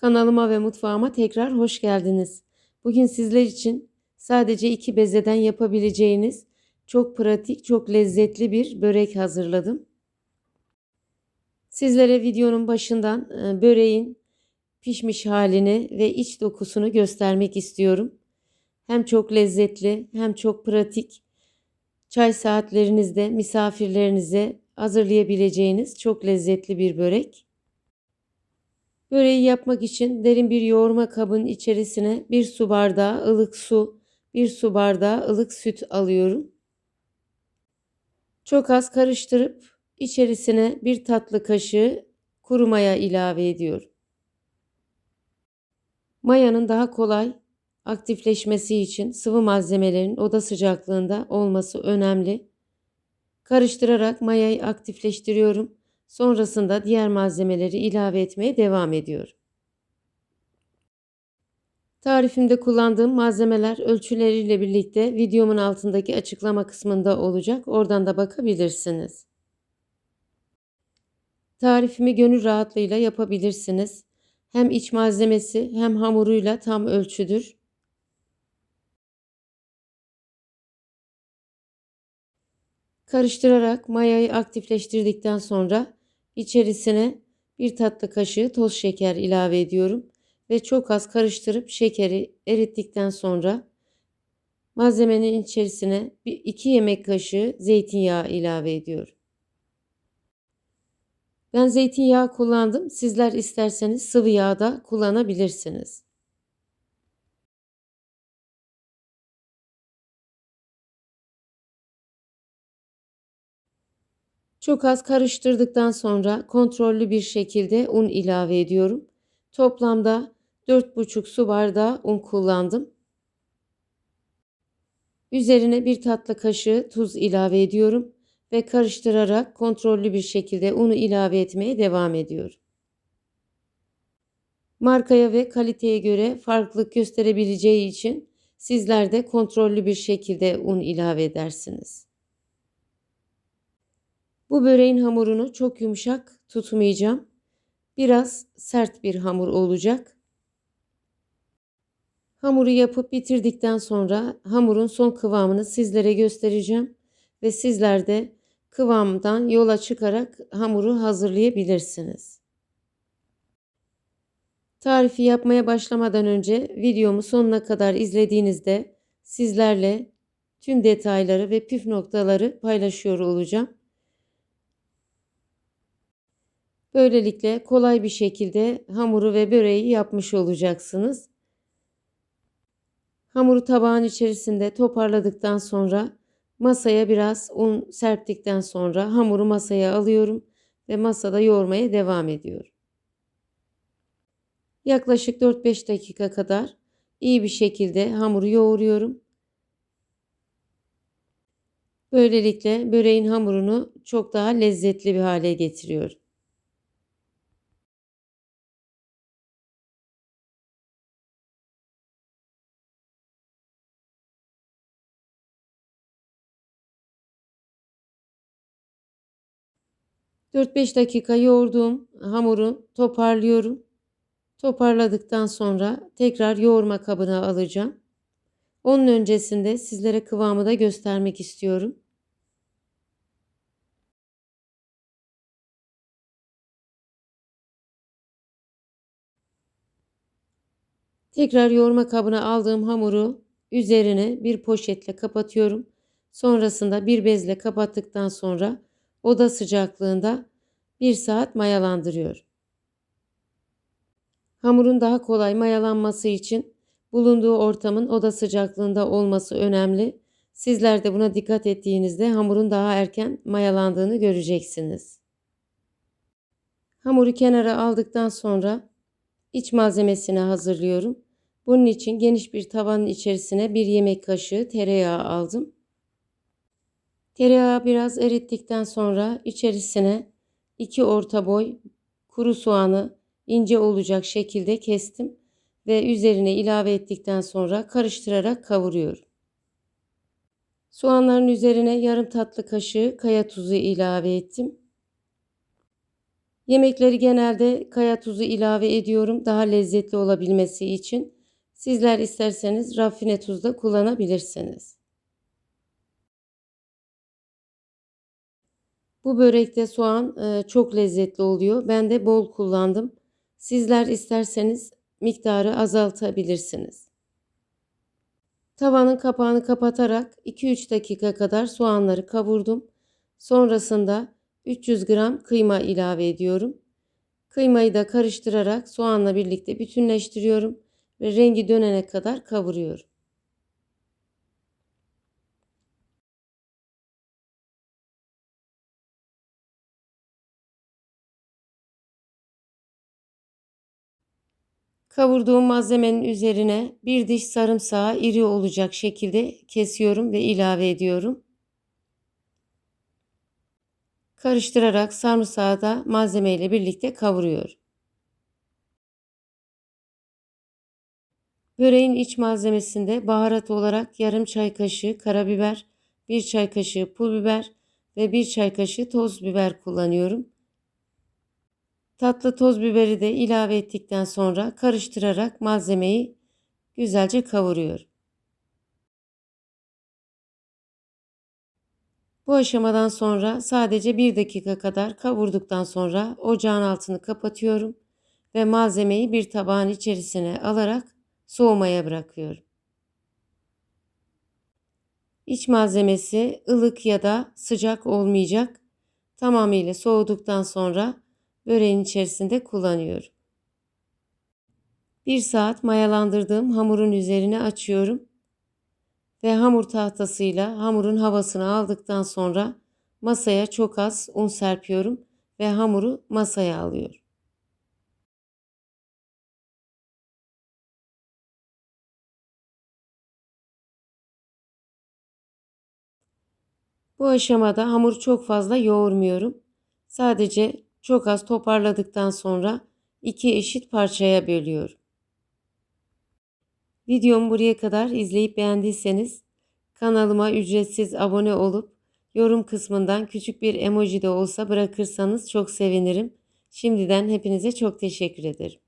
Kanalıma ve mutfağıma tekrar hoş geldiniz. Bugün sizler için sadece iki bezeden yapabileceğiniz çok pratik, çok lezzetli bir börek hazırladım. Sizlere videonun başından e, böreğin pişmiş halini ve iç dokusunu göstermek istiyorum. Hem çok lezzetli hem çok pratik. Çay saatlerinizde misafirlerinize hazırlayabileceğiniz çok lezzetli bir börek. Böreği yapmak için derin bir yoğurma kabının içerisine bir su bardağı ılık su, bir su bardağı ılık süt alıyorum. Çok az karıştırıp içerisine bir tatlı kaşığı kuru maya ilave ediyorum. Mayanın daha kolay aktifleşmesi için sıvı malzemelerin oda sıcaklığında olması önemli. Karıştırarak mayayı aktifleştiriyorum. Sonrasında diğer malzemeleri ilave etmeye devam ediyorum. Tarifimde kullandığım malzemeler ölçüleriyle birlikte videomun altındaki açıklama kısmında olacak. Oradan da bakabilirsiniz. Tarifimi gönül rahatlığıyla yapabilirsiniz. Hem iç malzemesi hem hamuruyla tam ölçüdür. Karıştırarak mayayı aktifleştirdikten sonra içerisine bir tatlı kaşığı toz şeker ilave ediyorum ve çok az karıştırıp şekeri erittikten sonra malzemenin içerisine 2 yemek kaşığı zeytinyağı ilave ediyorum. Ben zeytinyağı kullandım. Sizler isterseniz sıvı yağ da kullanabilirsiniz. Çok az karıştırdıktan sonra kontrollü bir şekilde un ilave ediyorum. Toplamda 4,5 su bardağı un kullandım. Üzerine bir tatlı kaşığı tuz ilave ediyorum ve karıştırarak kontrollü bir şekilde unu ilave etmeye devam ediyorum. Markaya ve kaliteye göre farklılık gösterebileceği için sizler de kontrollü bir şekilde un ilave edersiniz. Bu böreğin hamurunu çok yumuşak tutmayacağım. Biraz sert bir hamur olacak. Hamuru yapıp bitirdikten sonra hamurun son kıvamını sizlere göstereceğim ve sizler de kıvamdan yola çıkarak hamuru hazırlayabilirsiniz. Tarifi yapmaya başlamadan önce videomu sonuna kadar izlediğinizde sizlerle tüm detayları ve püf noktaları paylaşıyor olacağım. Böylelikle kolay bir şekilde hamuru ve böreği yapmış olacaksınız. Hamuru tabağın içerisinde toparladıktan sonra masaya biraz un serptikten sonra hamuru masaya alıyorum ve masada yoğurmaya devam ediyorum. Yaklaşık 4-5 dakika kadar iyi bir şekilde hamuru yoğuruyorum. Böylelikle böreğin hamurunu çok daha lezzetli bir hale getiriyorum. 4-5 dakika yoğurduğum hamuru toparlıyorum. Toparladıktan sonra tekrar yoğurma kabına alacağım. Onun öncesinde sizlere kıvamı da göstermek istiyorum. Tekrar yoğurma kabına aldığım hamuru üzerine bir poşetle kapatıyorum. Sonrasında bir bezle kapattıktan sonra oda sıcaklığında 1 saat mayalandırıyor. Hamurun daha kolay mayalanması için bulunduğu ortamın oda sıcaklığında olması önemli. Sizler de buna dikkat ettiğinizde hamurun daha erken mayalandığını göreceksiniz. Hamuru kenara aldıktan sonra iç malzemesini hazırlıyorum. Bunun için geniş bir tavanın içerisine bir yemek kaşığı tereyağı aldım. Tereyağı biraz erittikten sonra içerisine 2 orta boy kuru soğanı ince olacak şekilde kestim ve üzerine ilave ettikten sonra karıştırarak kavuruyorum. Soğanların üzerine yarım tatlı kaşığı kaya tuzu ilave ettim. Yemekleri genelde kaya tuzu ilave ediyorum daha lezzetli olabilmesi için. Sizler isterseniz rafine tuz da kullanabilirsiniz. Bu börekte soğan e, çok lezzetli oluyor. Ben de bol kullandım. Sizler isterseniz miktarı azaltabilirsiniz. Tavanın kapağını kapatarak 2-3 dakika kadar soğanları kavurdum. Sonrasında 300 gram kıyma ilave ediyorum. Kıymayı da karıştırarak soğanla birlikte bütünleştiriyorum ve rengi dönene kadar kavuruyorum. Kavurduğum malzemenin üzerine bir diş sarımsağı iri olacak şekilde kesiyorum ve ilave ediyorum. Karıştırarak sarımsağı da malzeme ile birlikte kavuruyorum. Böreğin iç malzemesinde baharat olarak yarım çay kaşığı karabiber, bir çay kaşığı pul biber ve bir çay kaşığı toz biber kullanıyorum. Tatlı toz biberi de ilave ettikten sonra karıştırarak malzemeyi güzelce kavuruyorum. Bu aşamadan sonra sadece bir dakika kadar kavurduktan sonra ocağın altını kapatıyorum ve malzemeyi bir tabağın içerisine alarak soğumaya bırakıyorum. İç malzemesi ılık ya da sıcak olmayacak. Tamamıyla soğuduktan sonra böreğin içerisinde kullanıyorum. Bir saat mayalandırdığım hamurun üzerine açıyorum ve hamur tahtasıyla hamurun havasını aldıktan sonra masaya çok az un serpiyorum ve hamuru masaya alıyorum. Bu aşamada hamur çok fazla yoğurmuyorum. Sadece çok az toparladıktan sonra iki eşit parçaya bölüyorum. Videomu buraya kadar izleyip beğendiyseniz kanalıma ücretsiz abone olup yorum kısmından küçük bir emoji de olsa bırakırsanız çok sevinirim. Şimdiden hepinize çok teşekkür ederim.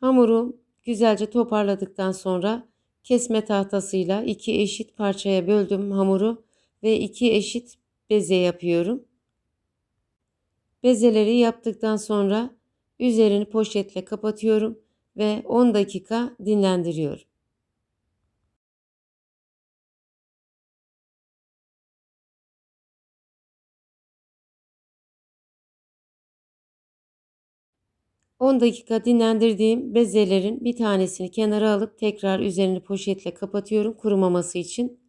Hamuru güzelce toparladıktan sonra kesme tahtasıyla iki eşit parçaya böldüm hamuru ve iki eşit beze yapıyorum. Bezeleri yaptıktan sonra üzerini poşetle kapatıyorum ve 10 dakika dinlendiriyorum. On dakika dinlendirdiğim bezelerin bir tanesini kenara alıp tekrar üzerini poşetle kapatıyorum kurumaması için.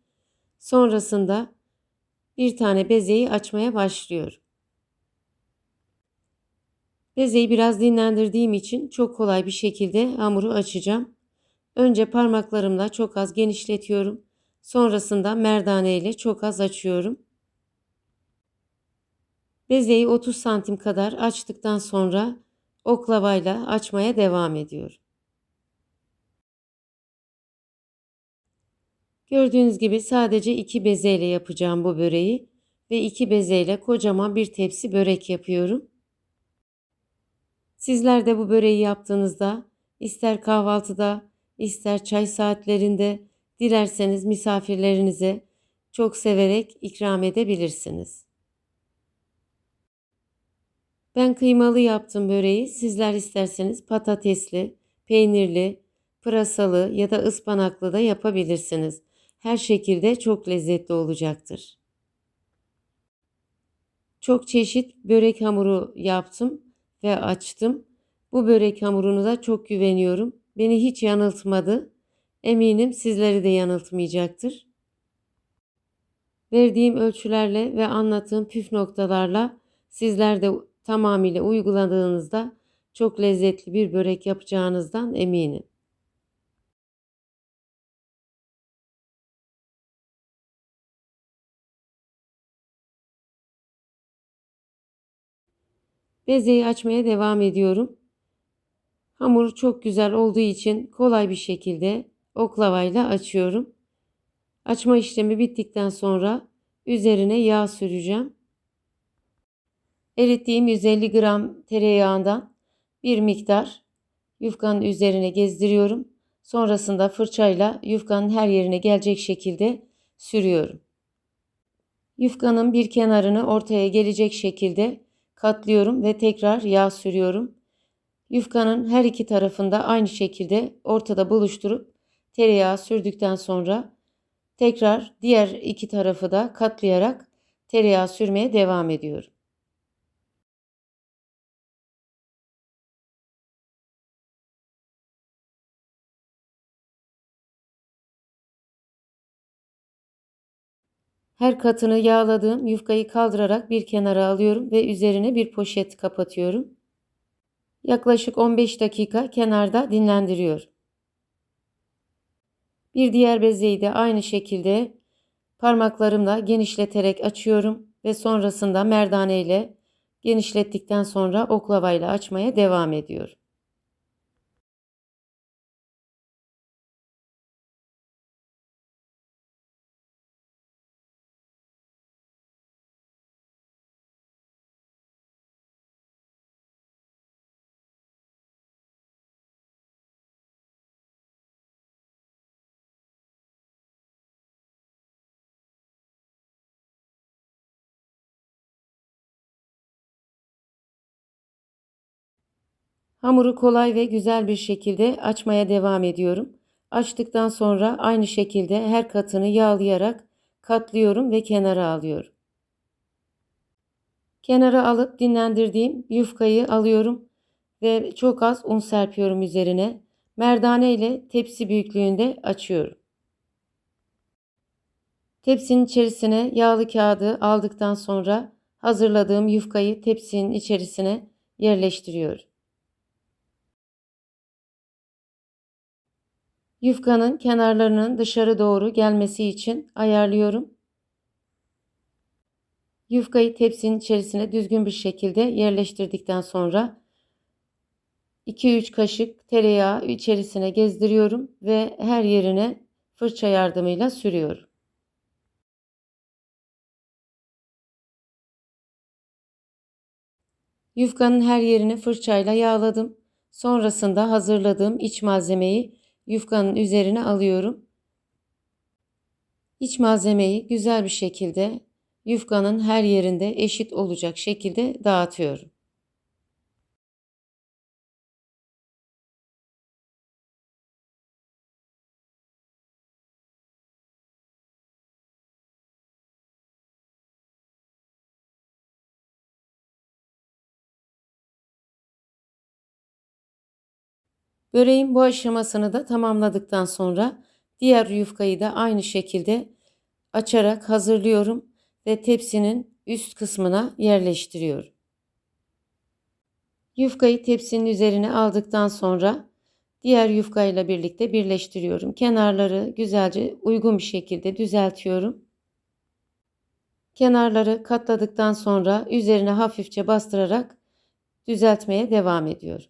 Sonrasında bir tane bezeyi açmaya başlıyorum. Bezeyi biraz dinlendirdiğim için çok kolay bir şekilde hamuru açacağım. Önce parmaklarımla çok az genişletiyorum. Sonrasında merdane ile çok az açıyorum. Bezeyi 30 santim kadar açtıktan sonra oklavayla açmaya devam ediyorum. Gördüğünüz gibi sadece iki bezeyle yapacağım bu böreği ve iki bezeyle kocaman bir tepsi börek yapıyorum. Sizler de bu böreği yaptığınızda ister kahvaltıda, ister çay saatlerinde dilerseniz misafirlerinize çok severek ikram edebilirsiniz. Ben kıymalı yaptım böreği. Sizler isterseniz patatesli, peynirli, pırasalı ya da ıspanaklı da yapabilirsiniz her şekilde çok lezzetli olacaktır. Çok çeşit börek hamuru yaptım ve açtım. Bu börek hamurunu da çok güveniyorum. Beni hiç yanıltmadı. Eminim sizleri de yanıltmayacaktır. Verdiğim ölçülerle ve anlattığım püf noktalarla sizler de tamamıyla uyguladığınızda çok lezzetli bir börek yapacağınızdan eminim. Bezeyi açmaya devam ediyorum. Hamur çok güzel olduğu için kolay bir şekilde oklavayla açıyorum. Açma işlemi bittikten sonra üzerine yağ süreceğim. Erittiğim 150 gram tereyağından bir miktar yufkanın üzerine gezdiriyorum. Sonrasında fırçayla yufkanın her yerine gelecek şekilde sürüyorum. Yufkanın bir kenarını ortaya gelecek şekilde katlıyorum ve tekrar yağ sürüyorum. Yufkanın her iki tarafında aynı şekilde ortada buluşturup tereyağı sürdükten sonra tekrar diğer iki tarafı da katlayarak tereyağı sürmeye devam ediyorum. Her katını yağladığım yufkayı kaldırarak bir kenara alıyorum ve üzerine bir poşet kapatıyorum. Yaklaşık 15 dakika kenarda dinlendiriyorum. Bir diğer bezeyi de aynı şekilde parmaklarımla genişleterek açıyorum ve sonrasında merdane ile genişlettikten sonra oklavayla açmaya devam ediyorum. Hamuru kolay ve güzel bir şekilde açmaya devam ediyorum. Açtıktan sonra aynı şekilde her katını yağlayarak katlıyorum ve kenara alıyorum. Kenara alıp dinlendirdiğim yufkayı alıyorum ve çok az un serpiyorum üzerine. Merdane ile tepsi büyüklüğünde açıyorum. Tepsinin içerisine yağlı kağıdı aldıktan sonra hazırladığım yufkayı tepsinin içerisine yerleştiriyorum. Yufkanın kenarlarının dışarı doğru gelmesi için ayarlıyorum. Yufkayı tepsinin içerisine düzgün bir şekilde yerleştirdikten sonra 2-3 kaşık tereyağı içerisine gezdiriyorum ve her yerine fırça yardımıyla sürüyorum. Yufkanın her yerini fırçayla yağladım. Sonrasında hazırladığım iç malzemeyi yufkanın üzerine alıyorum. İç malzemeyi güzel bir şekilde yufkanın her yerinde eşit olacak şekilde dağıtıyorum. Böreğin bu aşamasını da tamamladıktan sonra diğer yufkayı da aynı şekilde açarak hazırlıyorum ve tepsinin üst kısmına yerleştiriyorum. Yufkayı tepsinin üzerine aldıktan sonra diğer yufkayla birlikte birleştiriyorum. Kenarları güzelce uygun bir şekilde düzeltiyorum. Kenarları katladıktan sonra üzerine hafifçe bastırarak düzeltmeye devam ediyorum.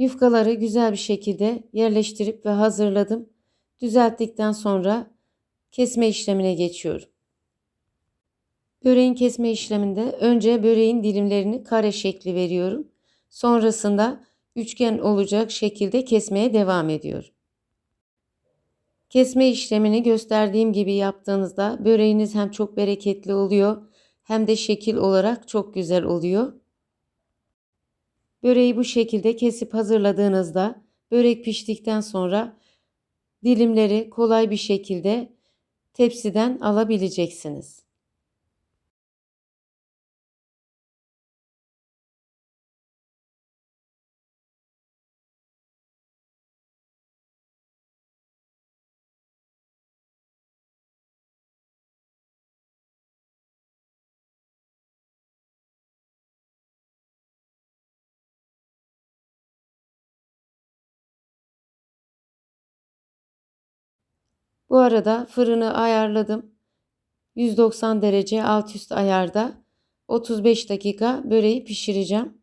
Yufkaları güzel bir şekilde yerleştirip ve hazırladım. Düzelttikten sonra kesme işlemine geçiyorum. Böreğin kesme işleminde önce böreğin dilimlerini kare şekli veriyorum. Sonrasında üçgen olacak şekilde kesmeye devam ediyorum. Kesme işlemini gösterdiğim gibi yaptığınızda böreğiniz hem çok bereketli oluyor hem de şekil olarak çok güzel oluyor. Böreği bu şekilde kesip hazırladığınızda börek piştikten sonra dilimleri kolay bir şekilde tepsiden alabileceksiniz. Bu arada fırını ayarladım. 190 derece alt üst ayarda 35 dakika böreği pişireceğim.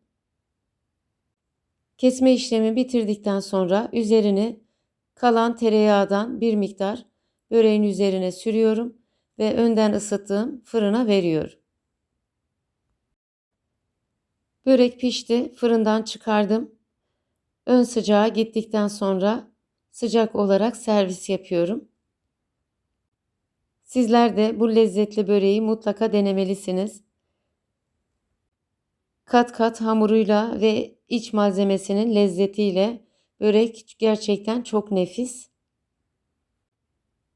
Kesme işlemi bitirdikten sonra üzerini kalan tereyağından bir miktar böreğin üzerine sürüyorum ve önden ısıttığım fırına veriyorum. Börek pişti, fırından çıkardım. Ön sıcağa gittikten sonra sıcak olarak servis yapıyorum. Sizler de bu lezzetli böreği mutlaka denemelisiniz. Kat kat hamuruyla ve iç malzemesinin lezzetiyle börek gerçekten çok nefis.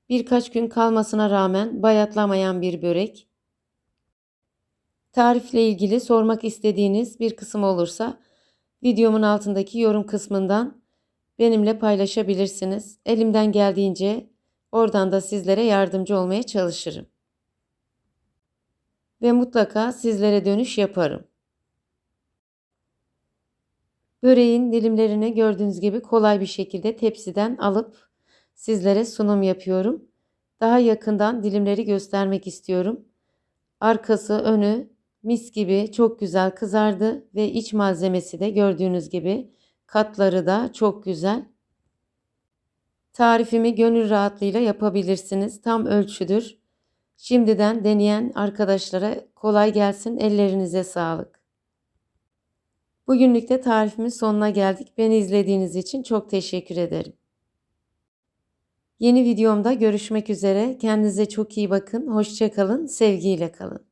Birkaç gün kalmasına rağmen bayatlamayan bir börek. Tarifle ilgili sormak istediğiniz bir kısım olursa videomun altındaki yorum kısmından benimle paylaşabilirsiniz. Elimden geldiğince oradan da sizlere yardımcı olmaya çalışırım. Ve mutlaka sizlere dönüş yaparım. Böreğin dilimlerini gördüğünüz gibi kolay bir şekilde tepsiden alıp sizlere sunum yapıyorum. Daha yakından dilimleri göstermek istiyorum. Arkası, önü mis gibi çok güzel kızardı ve iç malzemesi de gördüğünüz gibi katları da çok güzel. Tarifimi gönül rahatlığıyla yapabilirsiniz. Tam ölçüdür. Şimdiden deneyen arkadaşlara kolay gelsin. Ellerinize sağlık. Bugünlük de tarifimin sonuna geldik. Beni izlediğiniz için çok teşekkür ederim. Yeni videomda görüşmek üzere. Kendinize çok iyi bakın. Hoşçakalın. Sevgiyle kalın.